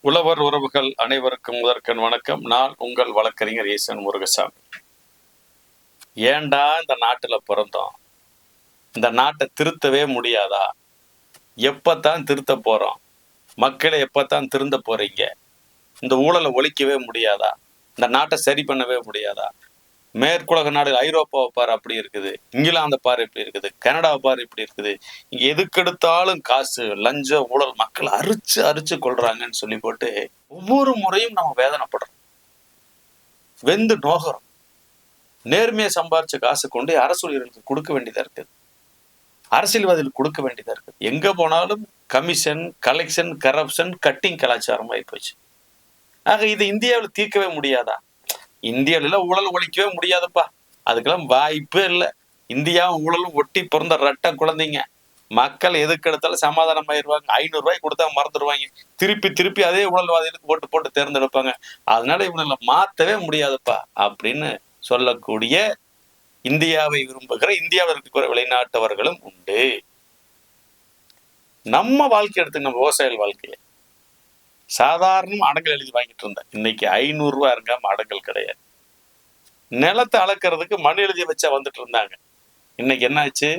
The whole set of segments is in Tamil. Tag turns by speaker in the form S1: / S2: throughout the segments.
S1: உழவர் உறவுகள் அனைவருக்கும் முதற்கண் வணக்கம். நான் உங்கள் வழக்கறிஞர் ஈசன் முருகசாமி. ஏன்டா இந்த நாட்டுல பிறந்தோம்? இந்த நாட்டை திருத்தவே முடியாதா? எப்பத்தான் திருத்த போறோம்? மக்களை எப்பத்தான் திருந்த போறீங்க? இந்த ஊழலை ஒழிக்கவே முடியாதா? இந்த நாட்டை சரி பண்ணவே முடியாதா? மேற்குலக நாடு ஐரோப்பாவை பாரு அப்படி இருக்குது. இங்கிலாந்து பாரு இப்படி இருக்குது. கனடாவை பாரு இப்படி இருக்குது. எதுக்கெடுத்தாலும் காசு லஞ்சம் ஊழல் மக்கள் அரிச்சு அரிச்சு கொள்றாங்கன்னு சொல்லி போட்டு ஒவ்வொரு முறையும் நம்ம வேதனைப்படுறோம். வெந்து நோகிறோம். நேர்மையை சம்பாரிச்ச காசு கொண்டு அரசு ஊழியர்களுக்கு கொடுக்க வேண்டியதா இருக்குது. அரசியல்வாதிகளுக்கு கொடுக்க வேண்டியதா இருக்குது. எங்க போனாலும் கமிஷன் கலெக்ஷன் கரப்ஷன் கட்டிங் கலாச்சாரம் ஆகி போச்சு. ஆக இது இந்தியாவில் தீர்க்கவே முடியாதா? இந்தியாவில ஊழல் ஒழிக்கவே முடியாதுப்பா. அதுக்கெல்லாம் வாய்ப்பே இல்லை. இந்தியாவும் ஊழலும் ஒட்டி பிறந்த ரட்ட குழந்தைங்க. மக்கள் எதுக்கு எடுத்தாலும் சமாதானம் ஆயிடுவாங்க ஐநூறு ரூபாய் கொடுத்தா மறந்துடுவாங்க திருப்பி திருப்பி அதே ஊழல்வாதிகளுக்கு போட்டு போட்டு தேர்ந்தெடுப்பாங்க. அதனால இவங்களை மாத்தவே முடியாதுப்பா அப்படின்னு சொல்லக்கூடிய இந்தியாவை விரும்புகிற இந்தியாவில் இருக்கிற வெளிநாட்டவர்களும் உண்டு. நம்ம வாழ்க்கை எடுத்து நம்ம விவசாயிகள் வாழ்க்கையை சாதாரண அடங்கல் எழுதி வாங்கிட்டு இருந்தேன். இன்னைக்கு ஐநூறுரூவா இருக்காம அடங்கல் கிடையாது. நிலத்தை அளக்கிறதுக்கு மண் எழுதி வச்சா வந்துட்டு இருந்தாங்க. இன்னைக்கு என்னாச்சு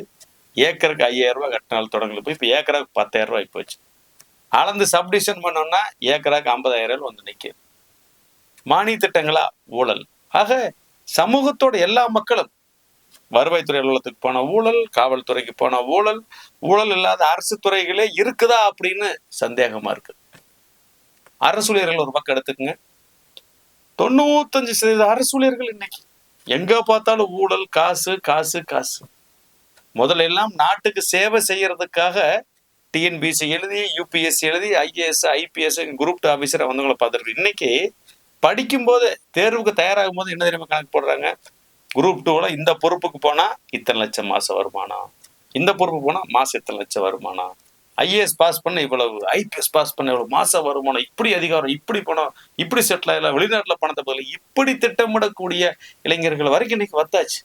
S1: ஏக்கருக்கு ஐயாயிரம் ரூபாய் கட்டினால் தொடங்கல. போய் இப்போ ஏக்கராக்கு பத்தாயிரம் ரூபாய் போச்சு. அளந்து சப்டிஷன் பண்ணோம்னா ஏக்கராக்கு ஐம்பதாயிரம் வந்து நிற்கிது மானிய திட்டங்களா? ஊழல். ஆக சமூகத்தோட எல்லா மக்களும் வருவாய்த்துறை அலுவலகத்துக்கு போன ஊழல் காவல்துறைக்கு போன ஊழல் ஊழல் இல்லாத அரசு துறைகளே இருக்குதா அப்படின்னு சந்தேகமா இருக்குது அரசூழியர்கள் ஒரு பக்கம் எடுத்துக்கங்க. தொண்ணூத்தஞ்சு சதவீத அரசூழியர்கள் இன்னைக்கு. எங்க பார்த்தாலும் ஊழல் காசு காசு காசு. முதல்ல எல்லாம் நாட்டுக்கு சேவை செய்யறதுக்காக டிஎன்பிசி எழுதி யூபிஎஸ்சி எழுதி IAS IPS group two officer வந்தவங்களை பார்த்துருக்கு இன்னைக்கு படிக்கும்போது தேர்வுக்கு தயாராகும் போது என்ன தெரியுமா கணக்கு போடுறாங்க? குரூப் டூவில் இந்த பொறுப்புக்கு போனால் இத்தனை லட்சம் மாதம் வருமானம். இந்த பொறுப்பு போனால் மாதம் இத்தனை லட்சம் வருமானம். ஐஏஎஸ் பாஸ் பண்ண இவ்வளவு ஐபிஎஸ் பாஸ் பண்ண இவ்வளவு மாச வருமானம் இப்படி அதிகாரம் இப்படி பணம் இப்படி செட்டில் ஆகலாம் வெளிநாட்டில் பணத்தை பதில் இப்படி திட்டமிடக்கூடிய இளைஞர்கள் வரைக்கும் இன்னைக்கு வந்தாச்சு.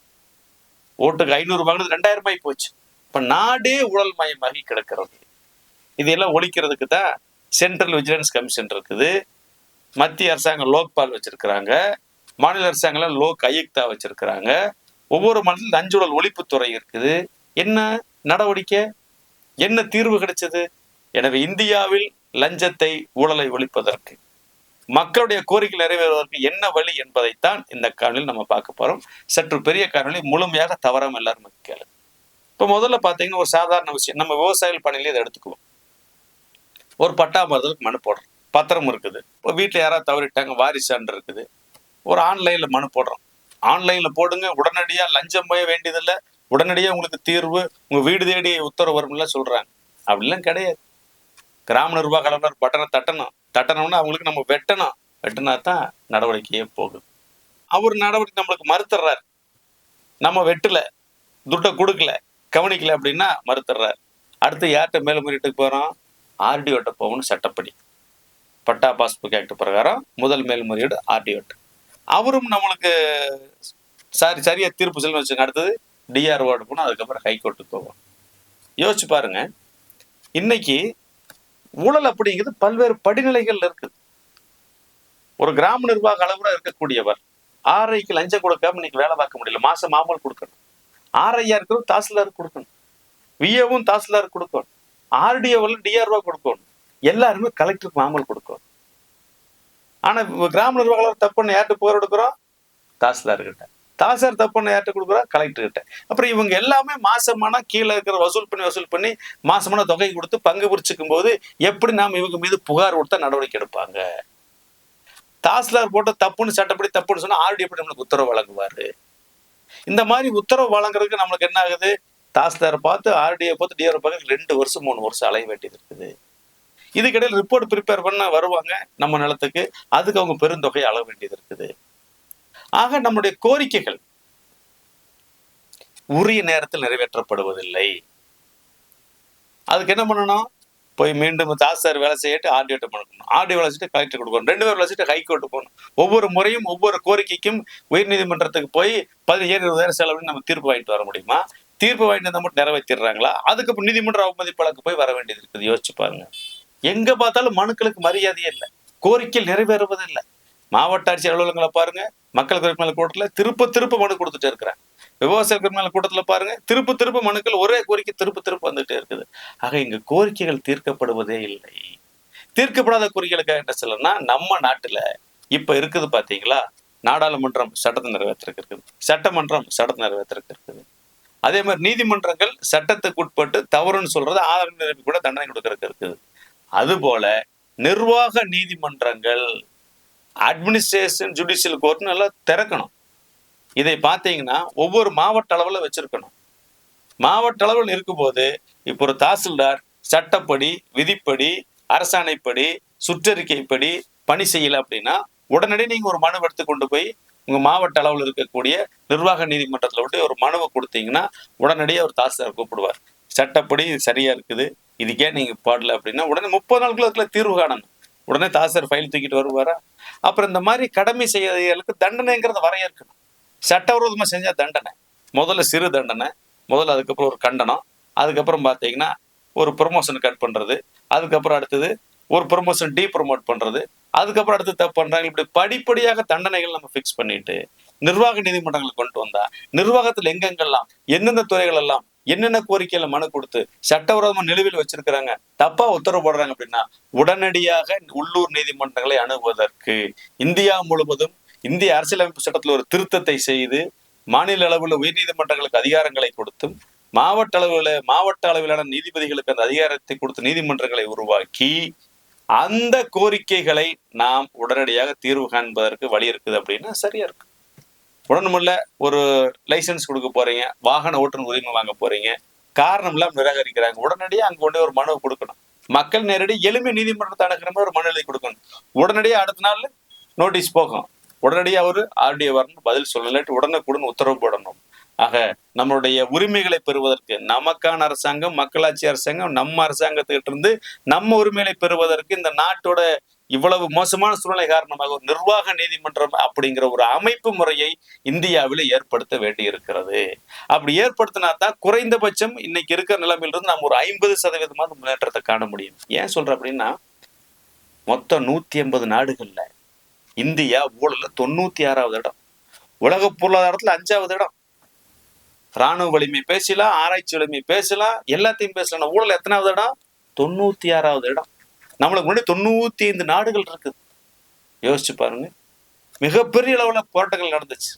S1: ஓட்டுக்கு ஐநூறு வாங்கினது ரெண்டாயிரம் ரூபாய் போச்சு. இப்ப நாடே உடல் மயமாகி கிடக்கிறது. இதெல்லாம் ஒழிக்கிறதுக்கு தான் சென்ட்ரல் விஜிலன்ஸ் கமிஷன் இருக்குது. மத்திய அரசாங்கம் லோக்பால் வச்சிருக்கிறாங்க. மாநில அரசாங்கம் லோக் அயுக்தா வச்சிருக்கிறாங்க. ஒவ்வொரு மாநிலத்தில் நஞ்சுடல் ஒழிப்புத்துறை இருக்குது. என்ன நடவடிக்கை? என்ன தீர்வு கிடைச்சது? எனவே இந்தியாவில் லஞ்சத்தை ஊழலை ஒழிப்பதற்கு. மக்களுடைய கோரிக்கை நிறைவேறுவதற்கு என்ன வழி என்பதைத்தான் இந்த காணொலியில் நம்ம பார்க்க போறோம். சற்று பெரிய காணொலி முழுமையாக தவறாம எல்லாரும் கேளு இப்போ முதல்ல பார்த்தீங்கன்னா ஒரு சாதாரண விஷயம். நம்ம விவசாயிகள் பணியிலே இதை எடுத்துக்குவோம். ஒரு பட்டா மனு போடுறோம். பத்திரம் இருக்குது. இப்போ வீட்டில் யாராவது தவறிட்டாங்க வாரிசான் இருக்குது. ஒரு ஆன்லைனில் மனு போடுறோம். ஆன்லைனில் போடுங்க உடனடியாக லஞ்சம் போய வேண்டியதில்லை. உடனடியாக உங்களுக்கு தீர்வு உங்கள் வீடு தேடி உத்தரவு வரும்ல சொல்கிறாங்க அப்படிலாம் கிடையாது. கிராம நிர்வாக அலுவலர் பட்டனை தட்டணும். தட்டணும்னா அவங்களுக்கு நம்ம வெட்டணும். வெட்டினா தான் நடவடிக்கையே போகுது. அவர் நடவடிக்கை நம்மளுக்கு மறுத்துறாரு நம்ம வெட்டல துட்டை கொடுக்கல கவனிக்கல அப்படின்னா மறுத்துறாரு அடுத்து யார்கிட்ட மேல்முறையீட்டுக்கு போகிறோம் ஆர்டிஓட்ட போகணும் சட்டப்படி. பட்டா பாஸ்புக் ஆக்ட் பிரகாரம் முதல் மேல்முறையீடு ஆர்டிஓட்ட. அவரும் நம்மளுக்கு சாரி சரியாக தீர்ப்பு சொல்லி வச்சுங்க அடுத்தது டிஆர்ஓட போகணும் அதுக்கப்புறம் ஹைகோர்ட்டுக்கு போவோம். யோசிச்சு பாருங்க. இன்னைக்கு ஊழல் அப்படிங்கிறது பல்வேறு படிநிலைகள்ல இருக்குது ஒரு கிராம நிர்வாக அளவுல இருக்கக்கூடியவர் ஆர்ஐக்கு லஞ்சம் கொடுக்காம இன்னைக்கு வேலை பார்க்க முடியல. மாசம் மாமல் கொடுக்கணும். ஆர்ஐயா இருக்கிறது தாசில்தார் கொடுக்கணும். விஏவும் தாசில்தார் கொடுக்கணும். ஆர்டிஓவில் டிஆர்ஓ கொடுக்கணும். எல்லாருமே கலெக்டருக்கு மாமல் கொடுக்கணும். ஆனா கிராம நிர்வாகம் தப்புன்னு யார்கிட்ட புகார் எடுக்கிறோம் தாசில்தார்கிட்ட. தாசர் தப்புன்னு யார்கிட்ட கொடுக்குறா? கலெக்டர் கிட்ட அப்புறம் இவங்க எல்லாமே மாசமான கீழே இருக்கிற வசூல் பண்ணி வசூல் பண்ணி மாசமான தொகை கொடுத்து பங்கு பிரிச்சுக்கும் போது எப்படி நாம் இவங்க மீது புகார் கொடுத்தா நடவடிக்கை எடுப்பாங்க? தாசில்தார் போட்ட தப்புன்னு சட்டப்படி தப்புன்னு சொன்னா ஆர்டி எப்படி நம்மளுக்கு உத்தரவு வழங்குவாரு? இந்த மாதிரி உத்தரவு வழங்குறதுக்கு நம்மளுக்கு என்ன ஆகுது? தாசில்தாரை பார்த்து ஆர்டியை பார்த்து டிஆர் பார்க்க ரெண்டு வருஷம் மூணு வருஷம் அலைய வேண்டியது இருக்குது. இதுக்கிடையில் ரிப்போர்ட் ப்ரிப்பேர் பண்ண வருவாங்க நம்ம நிலத்துக்கு. அதுக்கு அவங்க பெருந்தொகையை அள வேண்டியது இருக்குது. ஆக நம்முடைய கோரிக்கைகள் உரிய நேரத்தில் நிறைவேற்றப்படுவதில்லை. அதுக்கு என்ன பண்ணணும்? போய் மீண்டும் தாசார் வேலை செய்யிட்டு ஆர்டிஓட்ட பண்ணணும் ஆர்டிஓ வேலை செய்யிட்டு கலெக்டர் கொடுக்கணும் ரெண்டு பேர் வேலை செய்யிட்டு ஹைகோர்ட்டு போகணும். ஒவ்வொரு முறையும் ஒவ்வொரு கோரிக்கைக்கும் உயர்நீதிமன்றத்துக்கு போய் பதினேழு இருபதாயிரம் செலவு நம்ம தீர்ப்பு வாங்கிட்டு வர முடியுமா? தீர்ப்பு வாங்கிட்டு வந்தா மட்டும் நிறைவேற்றிடுறாங்களா அதுக்கு நீதிமன்ற அவமதிப்பு வழக்கு போய் வர வேண்டியது இருக்குது. யோசிச்சு பாருங்க. எங்க பார்த்தாலும் மனுக்களுக்கு மரியாதையே இல்லை. கோரிக்கைகள் நிறைவேறுவதில்லை. மாவட்ட ஆட்சியர் அலுவலகங்களை பாருங்க மக்கள் குறைமேல கூட்டத்தில் திருப்ப திருப்ப மனு கொடுத்துட்டே இருக்கிறாங்க. விவசாய குறைமேல கூட்டத்தில் பாருங்க திருப்ப திருப்ப மனுக்கள் ஒரே கோரிக்கை திருப்ப திருப்ப வந்துட்டே இருக்குது. ஆக இங்க கோரிக்கைகள் தீர்க்கப்படுவதே இல்லை. தீர்க்கப்படாத கோரிக்கைகளுக்காக என்ன சொல்லணும்னா நம்ம நாட்டுல இப்ப இருக்குது பாத்தீங்களா நாடாளுமன்றம் சட்டத்தை நிறைவேற்றிருக்கு இருக்குது சட்டமன்றம் சட்டத்தை நிறைவேற்றிருக்கு இருக்குது அதே மாதிரி நீதிமன்றங்கள் சட்டத்துக்கு உட்பட்டு தவறுன்னு சொல்றது ஆதாரம் நிரப்பி கூட தண்டனை கொடுக்கறதுக்கு இருக்குது. அதுபோல நிர்வாக நீதிமன்றங்கள் அட்மினிஸ்ட்ரேஷன் ஜுடிஷியல் கோர்ட்னு எல்லாம் திறக்கணும். இதை பார்த்தீங்கன்னா ஒவ்வொரு மாவட்ட அளவில் வச்சிருக்கணும். மாவட்ட அளவில் இருக்கும்போது இப்போ ஒரு தாசில்தார் சட்டப்படி விதிப்படி அரசாணைப்படி சுற்றறிக்கைப்படி பணி செய்யலை அப்படின்னா உடனடி நீங்கள் ஒரு மனு எடுத்து கொண்டு போய் உங்கள் மாவட்ட அளவில் இருக்கக்கூடிய நிர்வாக நீதிமன்றத்தில் விட்டு ஒரு மனுவை கொடுத்தீங்கன்னா உடனடியாக ஒரு தாசில்தார் கூப்பிடுவார். சட்டப்படி இது சரியாக இருக்குது இதுக்கே நீங்கள் பாடல அப்படின்னா உடனே முப்பது நாளுக்குள்ள தீர்வு காணணும். உடனே தாசர் ஃபைல் தூக்கிட்டு வருவாரா? அப்புறம் இந்த மாதிரி கடமை செய்யறதுக்கு தண்டனைங்கிறத வரையறுக்கணும். சட்டவிரோதமாக செஞ்சால் தண்டனை. முதல்ல சிறு தண்டனை முதல்ல அதுக்கப்புறம் ஒரு கண்டனம் அதுக்கப்புறம் பார்த்தீங்கன்னா ஒரு ப்ரொமோஷன் கட் பண்ணுறது அதுக்கப்புறம் அடுத்தது ஒரு ப்ரொமோஷன் டீ ப்ரொமோட் பண்றது அதுக்கப்புறம் அடுத்து தப்பு பண்ணுறாங்க இப்படி படிப்படியாக தண்டனைகள் நம்ம ஃபிக்ஸ் பண்ணிட்டு நிர்வாக நீதிமன்றங்களை கொண்டு வந்தா நிர்வாகத்தில் எங்கெங்கெல்லாம் எந்தெந்த துறைகள் எல்லாம் என்னென்ன கோரிக்கையில மனு கொடுத்து சட்டவிரோதமா நிலுவையில் வச்சிருக்கிறாங்க? தப்பா உத்தரவு போடுறாங்க அப்படின்னா உடனடியாக உள்ளூர் நீதிமன்றங்களை அணுகுவதற்கு. இந்தியா முழுவதும் இந்திய அரசியலமைப்பு சட்டத்தில் ஒரு திருத்தத்தை செய்து மாநில அளவில் உயர்நீதிமன்றங்களுக்கு அதிகாரங்களை கொடுத்தும் மாவட்ட அளவில் மாவட்ட அளவிலான நீதிபதிகளுக்கு அந்த அதிகாரத்தை கொடுத்து நீதிமன்றங்களை உருவாக்கி அந்த கோரிக்கைகளை நாம் உடனடியாக தீர்வு காண்பதற்கு வழி இருக்குது அப்படின்னா சரியா இருக்கு. உடனுமில்ல ஒரு லைசன்ஸ் கொடுக்க போறீங்க வாகன ஓட்டுநர் உரிமை வாங்க போறீங்க காரணம் எல்லாம் நிராகரிக்கிறாங்க. உடனடியாக அங்க கொண்டு ஒரு மனு கொடுக்கணும். மக்கள் நேரடி எளிமை நீதிமன்றத்தை அணுகிற மாதிரி ஒரு மனு எழுதி கொடுக்கணும். உடனடியாக அடுத்த நாள் நோட்டீஸ் போகும் உடனடியாக அவர் ஆர்டிஓ வரணும் பதில் சொல்லலாட்டி உடனே கொடுன்னு உத்தரவு போடணும். ஆக நம்மளுடைய உரிமைகளை பெறுவதற்கு நமக்கான அரசாங்கம் மக்களாட்சி அரசாங்கம் நம்ம அரசாங்கத்துக்கிட்ட இருந்து நம்ம உரிமைகளை பெறுவதற்கு இந்த நாட்டோட இவ்வளவு மோசமான சூழ்நிலை காரணமாக ஒரு நிர்வாக நீதிமன்றம் அப்படிங்கிற ஒரு அமைப்பு முறையை இந்தியாவில் ஏற்படுத்த வேண்டி இருக்கிறது அப்படி ஏற்படுத்தினா தான் குறைந்தபட்சம் இன்னைக்கு இருக்கிற நிலைமையிலிருந்து நம்ம ஒரு ஐம்பது சதவீதமான முன்னேற்றத்தை காண முடியும். ஏன் சொல்ற அப்படின்னா மொத்தம் நூத்தி எண்பது நாடுகள்ல இந்தியா ஊழல்ல தொண்ணூத்தி ஆறாவது இடம். உலக பொருளாதாரத்துல அஞ்சாவது இடம். ராணுவ வலிமை பேசலாம் ஆராய்ச்சி வலிமை பேசலாம் எல்லாத்தையும் பேசலாம். ஊழல் எத்தனாவது இடம்? தொண்ணூத்தி ஆறாவது இடம். நம்மளுக்கு முன்னாடி தொண்ணூத்தி ஐந்து நாடுகள் இருக்குது யோசிச்சு பாருங்க. மிகப்பெரிய அளவுல போராட்டங்கள் நடந்துச்சு.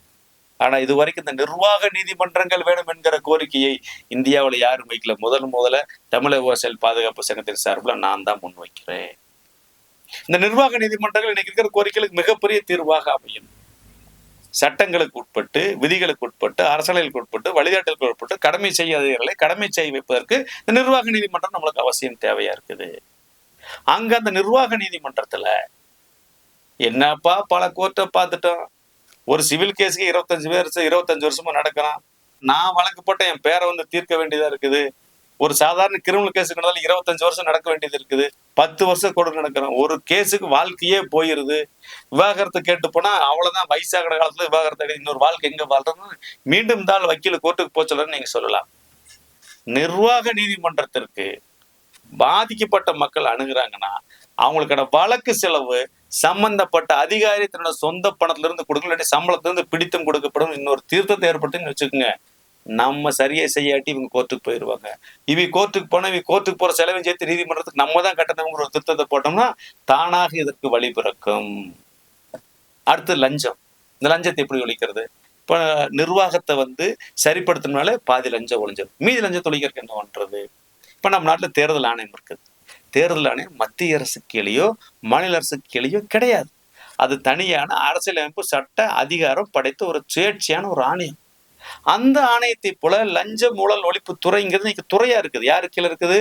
S1: ஆனா இது வரைக்கும் இந்த நிர்வாக நீதிமன்றங்கள் வேணும் என்கிற கோரிக்கையை இந்தியாவில் யாரும் வைக்கல. முதல் முதல்ல தமிழக விவசாயிகள் பாதுகாப்பு சங்கத்தின் சார்பில் நான் தான் முன்வைக்கிறேன் இந்த நிர்வாக நீதிமன்றங்கள் இன்னைக்கு இருக்கிற கோரிக்கைகளுக்கு மிகப்பெரிய தீர்வாக அமையும். சட்டங்களுக்கு உட்பட்டு விதிகளுக்கு உட்பட்டு அரசியலுக்கு உட்பட்டு வழிகாட்டலுக்கு உட்பட்டு கடமை செய்யாதவர்களை கடமை செய்ய வைப்பதற்கு இந்த நிர்வாக நீதிமன்றம் நம்மளுக்கு அவசியம் தேவையா இருக்குது. அங்க அந்த நிர்வாக நீதிமன்றத்துல என்னப்பா பல கோர்ட்டை பார்த்துட்டோம். ஒரு சிவில் கேஸுக்கு இருபத்தஞ்சு பேர் இருபத்தஞ்சு வருஷமா நடக்கிறான் நான் வழக்கு போட்ட என் பேரை வந்து தீர்க்க வேண்டியதா இருக்குது. ஒரு சாதாரண கிரிமினல் கேஸுக்கு நடந்தாலும் இருபத்தஞ்சு வருஷம் நடக்க வேண்டியது இருக்குது. பத்து வருஷம் கூட நடக்கிறோம் ஒரு கேஸுக்கு வாழ்க்கையே போயிருது. விவாகரத்து கேட்டு போனா அவ்வளவுதான். வயசாகிற காலத்துல விவாகரத்தை இன்னொரு வாழ்க்கை எங்க வாழ்றதுன்னு மீண்டும் தான் வக்கீல வக்கீல் கோர்ட்டுக்கு போச்சலன்னு நீங்க சொல்லலாம். நிர்வாக நீதிமன்றத்திற்கு பாதிக்கப்பட்ட மக்கள் அணுகுறாங்கன்னா அவங்களுக்கான வழக்கு செலவு சம்பந்தப்பட்ட அதிகாரி தன்னோட சொந்த பணத்துல இருந்து கொடுக்கல இல்லாட்டி சம்பளத்துல இருந்து பிடித்தம் கொடுக்கப்படும் இன்னொரு தீர்த்தத்தை ஏற்பட்டுன்னு வச்சுக்கோங்க. நம்ம சரியா செய்யாட்டி இவங்க கோர்ட்டுக்கு போயிடுவாங்க இவ கோர்ட்டுக்கு போனா இவ கோர்ட்டுக்கு போற செலவையும் சேர்த்து நீதிமன்றத்துக்கு நம்ம தான் கட்டணங்கிற ஒரு திருத்தத்தை போட்டோம்னா தானாக இதற்கு வழி பிறக்கும். அடுத்து லஞ்சம். இந்த லஞ்சத்தை எப்படி ஒழிக்கிறது? இப்ப நிர்வாகத்தை வந்து சரிப்படுத்தினாலே பாதி லஞ்சம் ஒழிஞ்சது மீதி லஞ்சத்தை ஒழிக்கிறதுக்கு என்ன பண்றது? இப்போ நம்ம நாட்டில் தேர்தல் ஆணையம் இருக்குது தேர்தல் ஆணையம் மத்திய அரசு கீழேயோ மாநில அரசு கீழேயோ கிடையாது. அது தனியான அரசியலமைப்பு சட்ட அதிகாரம் படைத்த ஒரு சுயேட்சையான ஒரு ஆணையம். அந்த ஆணையத்தை போல லஞ்ச ஊழல் ஒழிப்பு துறைங்கிறது இன்னைக்கு துறையா இருக்குது. யாரு கீழே இருக்குது?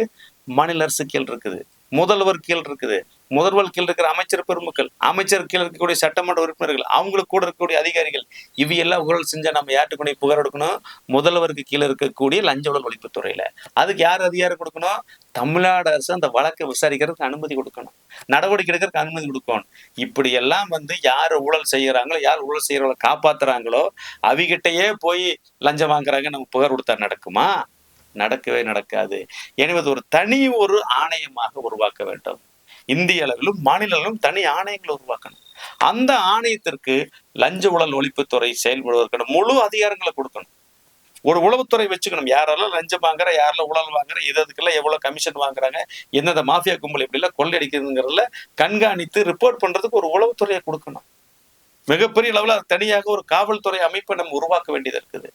S1: மாநில அரசு கீழ் இருக்குது. முதல்வர் கீழ் இருக்குது. முதல்வர் கீழ் இருக்கிற அமைச்சர் பெருமக்கள் அமைச்சர் கீழ் இருக்கக்கூடிய சட்டமன்ற உறுப்பினர்கள் அவங்களுக்கு கூட இருக்கக்கூடிய அதிகாரிகள் இவையெல்லாம் ஊழல் செஞ்சா நம்ம யார்ட்டு கொண்டு புகார் எடுக்கணும்? முதல்வருக்கு கீழே இருக்கக்கூடிய லஞ்ச ஊழல் ஒழிப்பு துறையில அதுக்கு யார் அதிகாரம் கொடுக்கணும்? தமிழ்நாடு அரசு அந்த வழக்கை விசாரிக்கிறதுக்கு அனுமதி கொடுக்கணும். நடவடிக்கை எடுக்கிறதுக்கு அனுமதி கொடுக்கணும். இப்படி எல்லாம் வந்து யார் ஊழல் செய்கிறாங்களோ யார் ஊழல் செய்யறவங்களை காப்பாத்துறாங்களோ அவிகிட்டயே போய் லஞ்சம் வாங்குறாங்க நம்ம புகார் கொடுத்தா நடக்குமா? நடக்கவே நடக்காது. எனவே ஒரு தனி ஒரு ஆணையமாக உருவாக்க வேண்டும். இந்திய அளவிலும் மாநில அளவிலும் தனி ஆணையங்களை உருவாக்கணும். அந்த ஆணையத்திற்கு லஞ்ச ஊழல் ஒழிப்புத்துறை செயல்படுவதற்கான முழு அதிகாரங்களை கொடுக்கணும். ஒரு உளவுத்துறை வச்சுக்கணும். யாரெல்லாம் லஞ்சம் வாங்குற யாரெல்லாம் ஊழல் வாங்குற எது அதுக்கெல்லாம் எவ்வளவு கமிஷன் வாங்குறாங்க எந்தெந்த மாஃபியா கும்பல் இப்படிலாம் கொள்ளையடிக்கிறதுங்கிறதுல கண்காணித்து ரிப்போர்ட் பண்றதுக்கு ஒரு உளவுத்துறையை கொடுக்கணும். மிகப்பெரிய அளவில் அது தனியாக ஒரு காவல்துறை அமைப்பை நம்ம உருவாக்க வேண்டியது இருக்குது.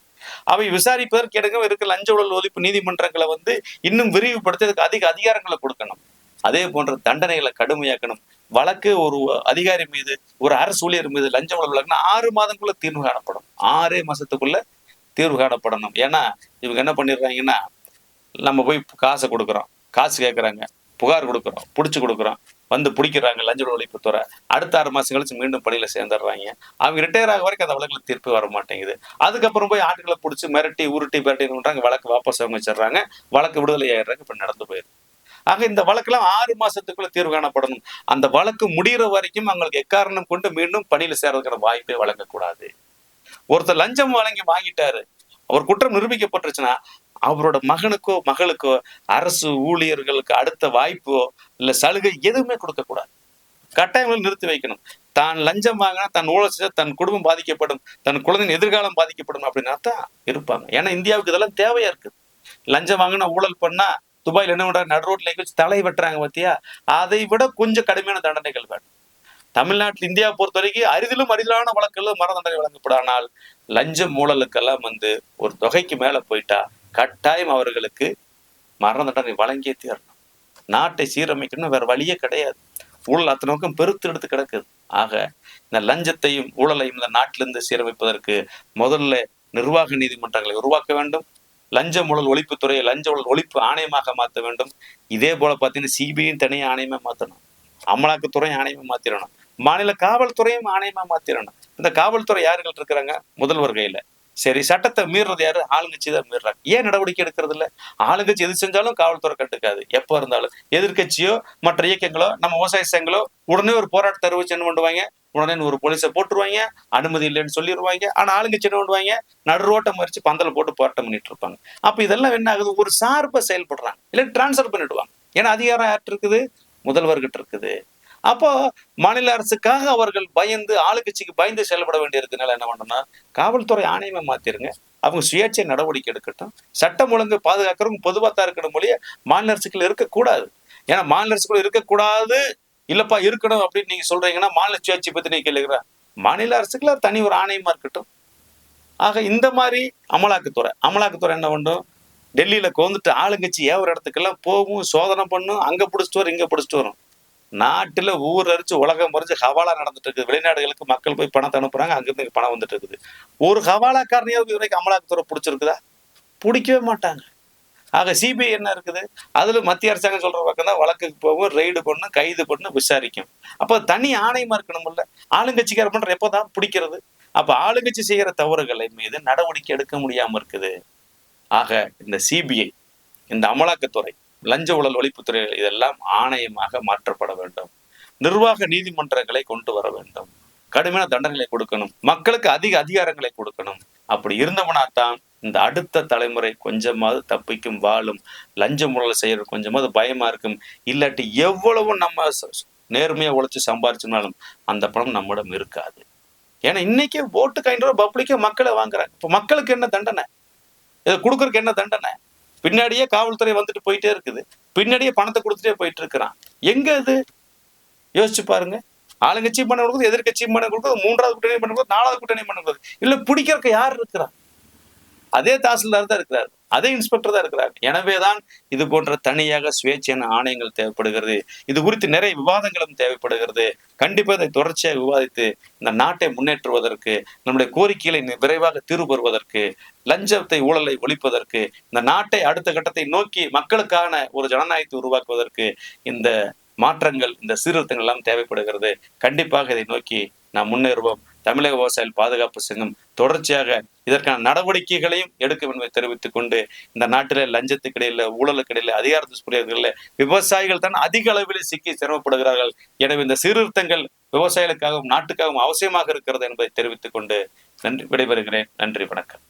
S1: அவை விசாரிப்பதற்கு இடங்க இருக்க லஞ்ச ஊழல் ஒழிப்பு நீதிமன்றங்களை வந்து இன்னும் விரிவுபடுத்தி அதுக்கு அதிக அதிகாரங்களை கொடுக்கணும். அதே போன்ற தண்டனைகளை கடுமையாக்கணும். வழக்கு ஒரு அதிகாரி மீது ஒரு அரசு ஊழியர் மீது லஞ்ச ஊழல் வழக்குனா ஆறு மாதங்களுக்குள்ள தீர்வு காணப்படும். ஆறே மாசத்துக்குள்ள தீர்வு காணப்படணும். ஏன்னா இவங்க என்ன பண்ணிடுறாங்கன்னா நம்ம போய் காசை கொடுக்குறோம். காசு கேட்குறாங்க புகார் கொடுக்குறோம். பிடிச்சி கொடுக்குறோம். வந்து பிடிக்கிறாங்க லஞ்ச ஊழல் ஒழிப்புத்துறை அடுத்த ஆறு மாதம் கழிச்சு மீண்டும் பணியில சேர்ந்துடுறாங்க. அவங்க ரிட்டையர் ஆக வரைக்கும் அந்த வழக்குல தீர்ப்பு வர மாட்டேங்குது. அதுக்கப்புறம் போய் ஆட்களை பிடிச்சி மிரட்டி உருட்டி மிரட்டி வழக்கு வாபஸ் அவங்க வச்சிடுறாங்க வழக்கு விடுதலை ஆயிடுறாங்க இப்ப நடந்து போயிடுது ஆக இந்த வழக்கெல்லாம் ஆறு மாசத்துக்குள்ள தீர்வு காணப்படணும். அந்த வழக்கு முடிகிற வரைக்கும் அவங்களுக்கு எக்காரணம் கொண்டு மீண்டும் பணியில சேர்றதுக்கான வாய்ப்பை வழங்கக்கூடாது. ஒருத்தர் லஞ்சம் வழங்கி வாங்கிட்டாரு. அவர் குற்றம் நிரூபிக்கப்பட்டுருச்சுன்னா அவரோட மகனுக்கோ மகளுக்கோ அரசு ஊழியர்களுக்கு அடுத்த வாய்ப்போ இல்ல சலுகை எதுவுமே கொடுக்க கூடாது. கட்டாயங்கள் நிறுத்தி வைக்கணும். தான் லஞ்சம் வாங்கினா தன் ஊழல் செஞ்சா தன் குடும்பம் பாதிக்கப்படும் தன் குழந்தையின் எதிர்காலம் பாதிக்கப்படும் அப்படின்னா தான் இருப்பாங்க. ஏன்னா இந்தியாவுக்கு இதெல்லாம் தேவையா இருக்குது லஞ்சம் வாங்கினா ஊழல் பண்ணா துபாயில் என்ன பண்றாங்க? நடு ரோட்ல வச்சு தலை வெட்டுறாங்க பார்த்தியா அதை விட கொஞ்சம் கடுமையான தண்டனைகள் வேணும். தமிழ்நாட்டில் இந்தியா பொறுத்த வரைக்கும் அரிதிலும் அரிதிலான வழக்குகள் மரண தண்டனை வழங்கப்படும். ஆனால் லஞ்சம் ஊழலுக்கெல்லாம் வந்து ஒரு தொகைக்கு மேல போயிட்டா கட்டாயம் அவர்களுக்கு மரண தண்டனை வழங்கியே தீரணும். நாட்டை சீரமைக்கணும்னு வேற வழியே கிடையாது. ஊழல் அத்தனை நோக்கம் பெருத்து எடுத்து கிடக்குது. ஆக இந்த லஞ்சத்தையும் ஊழலையும் இந்த நாட்டிலிருந்து சீரமைப்பதற்கு முதல்ல நிர்வாக நீதிமன்றங்களை உருவாக்க வேண்டும். லஞ்ச ஊழல் ஒழிப்புத்துறையை லஞ்ச ஊழல் ஒழிப்பு ஆணையமாக மாற்ற வேண்டும். இதே போல பார்த்தீங்கன்னா சிபிஐயும் தனியாக ஆணையமா மாற்றணும் அமலாக்கத்துறையும் ஆணையமா மாத்திரணும். மாநில காவல்துறையும் ஆணையமா மாத்திரணும். இந்த காவல்துறை யாருகள் இருக்கிறாங்க? முதல்வர் கையில. சரி சட்டத்தை மீறுறது யாரு? ஆளுங்கட்சி தான் மீறுறாங்க. ஏன் நடவடிக்கை எடுக்கிறது இல்லை ஆளுங்கட்சி எது செஞ்சாலும் காவல்துறை கட்டுக்காது எப்போ இருந்தாலும். எதிர்க்கட்சியோ மற்ற இயக்கங்களோ நம்ம விவசாய சங்கங்களோ உடனே ஒரு போராட்டத்தை அறிவிச்சு என்ன பண்ணுவாங்க? உடனே ஒரு போலீஸை போட்டுருவாங்க. அனுமதி இல்லைன்னு சொல்லிடுவாங்க ஆனால் ஆளுங்கட்சி என்ன பண்ணுவாங்க? நடு ரோட்டை மறிச்சு பந்தல போட்டு போராட்டம் பண்ணிட்டு இருப்பாங்க. அப்போ இதெல்லாம் என்ன ஆகுது? ஒரு சார்பை செயல்படுறாங்க. இல்லை டிரான்ஸ்ஃபர் பண்ணிடுவாங்க. ஏன்னா அதிகாரம் யார்கிட்ட இருக்குது? முதல்வர்கிட்ட இருக்குது. அப்போ மாநில அரசுக்காக அவர்கள் பயந்து ஆளுங்கட்சிக்கு பயந்து செயல்பட வேண்டியிருக்கனால என்ன பண்ணணும்னா காவல்துறை ஆணையமே மாத்திருங்க. அவங்க சுயேட்சை நடவடிக்கை எடுக்கட்டும். சட்டம் ஒழுங்கு பாதுகாக்கிறவங்க பொதுவாக தான் இருக்கணும் மொழிய மாநில அரசுக்குள்ள இருக்கக்கூடாது. ஏன்னா மாநில அரசுக்குள்ள இருக்கக்கூடாது. இல்லப்பா இருக்கணும் அப்படின்னு நீங்க சொல்றீங்கன்னா மாநில சுயாட்சி பத்தி நீங்க கேளுகிற. மாநில அரசுக்குள்ள தனி ஒரு ஆணையமா இருக்கட்டும். ஆக இந்த மாதிரி அமலாக்கத்துறை அமலாக்கத்துறை என்ன பண்ணும்? டெல்லியில கோந்துட்டு ஆளுங்கட்சி ஏன் ஒரு இடத்துக்கெல்லாம் போகும் சோதனை பண்ணும் அங்க பிடிச்சிட்டு வரும் இங்க பிடிச்சிட்டு வரும். நாட்டுல ஊர் அரிச்சு உலகம் மறிச்சு ஹவாலா நடந்துட்டு இருக்குது வெளிநாடுகளுக்கு மக்கள் போய் பணத்தை அனுப்புறாங்க அங்கிருந்து பணம் வந்துட்டு இருக்குது ஒரு ஹவாலாக்காரனையாவது இவரைக்கு அமலாக்கத்துறை பிடிச்சிருக்குதா? பிடிக்கவே மாட்டாங்க. ஆக சிபிஐ என்ன இருக்குது? அதுல மத்திய அரசாங்கம் சொல்ற பக்கம் தான் வழக்குக்கு போகும் ரெய்டு பண்ணும் கைது பண்ணு விசாரிக்கும் அப்போ தனி ஆணையமா இருக்கணும்ல ஆளுங்கட்சிக்கார பண்ணுற எப்போ தான் பிடிக்கிறது? அப்ப ஆளுங்கட்சி செய்கிற தவறுகளை மீது நடவடிக்கை எடுக்க முடியாமல் இருக்குது. ஆக இந்த சிபிஐ இந்த அமலாக்கத்துறை லஞ்ச ஊழல் ஒழிப்புத்துறை இதெல்லாம் ஆணையமாக மாற்றப்பட வேண்டும். நிர்வாக நீதிமன்றங்களை கொண்டு வர வேண்டும். கடுமையான தண்டனைகளை கொடுக்கணும். மக்களுக்கு அதிக அதிகாரங்களை கொடுக்கணும். அப்படி இருந்தவனா தான் இந்த அடுத்த தலைமுறை கொஞ்சமாவது தப்பிக்கும் வாழும். லஞ்ச ஊழல் செய்யறது கொஞ்சமாவது பயமா இருக்கும். இல்லாட்டி எவ்வளவு நம்ம நேர்மையா உழைச்சு சம்பாரிச்சோம்னாலும் அந்த பணம் நம்மிடம் இருக்காது. ஏன்னா இன்னைக்கே ஓட்டுக்கு கைன்ற பப்ளிக்கே மக்களை வாங்குறாங்க. இப்போ மக்களுக்கு என்ன தண்டனை? இதை கொடுக்கறதுக்கு என்ன தண்டனை? பின்னாடியே காவல்துறை வந்துட்டு போயிட்டே இருக்குது. பின்னாடியே பணத்தை கொடுத்துட்டே போயிட்டு இருக்கிறான் எங்க இது? யோசிச்சு பாருங்க. ஆளுங்கட்சி பண்ண கொடுக்குது எதிர்கட்சி பண்ண கொடுக்குது மூன்றாவது கூட்டணி பண்ண கொடுக்குது நாலாவது கூட்டணி பண்ண கொடுக்குது. இல்ல பிடிக்கிறதுக்கு யார் இருக்கிறா? அதே தாசில்தார் தான் இருக்கிறார். அதே இன்ஸ்பெக்டர் தான் இருக்கிறார். எனவேதான் இது போன்ற தனியாக சுயேட்சையான ஆணையங்கள் தேவைப்படுகிறது. இது குறித்து நிறைய விவாதங்களும் தேவைப்படுகிறது. கண்டிப்பாக இதை தொடர்ச்சியாக விவாதித்து இந்த நாட்டை முன்னேற்றுவதற்கு நம்முடைய கோரிக்கைகளை நி- விரைவாக தீர்வு பெறுவதற்கு லஞ்சத்தை ஊழலை ஒழிப்பதற்கு இந்த நாட்டை அடுத்த கட்டத்தை நோக்கி மக்களுக்கான ஒரு ஜனநாயகத்தை உருவாக்குவதற்கு இந்த மாற்றங்கள் இந்த சீர்திருத்தங்கள் எல்லாம் தேவைப்படுகிறது. கண்டிப்பாக இதை நோக்கி நாம் முன்னேறுவோம். தமிழக விவசாயிகள் பாதுகாப்பு சங்கம் தொடர்ச்சியாக இதற்கான நடவடிக்கைகளையும் எடுக்கும் என்பதை தெரிவித்துக் கொண்டு இந்த நாட்டில லஞ்சத்துக்கு இடையில ஊழலுக்கு அதிகார துஷ்பிரயோகங்களில் விவசாயிகள் தான் அதிக அளவில் சிக்கி சிரமப்படுகிறார்கள். எனவே இந்த சீர்திருத்தங்கள் விவசாயிகளுக்காகவும் நாட்டுக்காகவும் அவசியமாக இருக்கிறது என்பதை தெரிவித்துக் கொண்டு நன்றி விடைபெறுகிறேன். நன்றி வணக்கம்.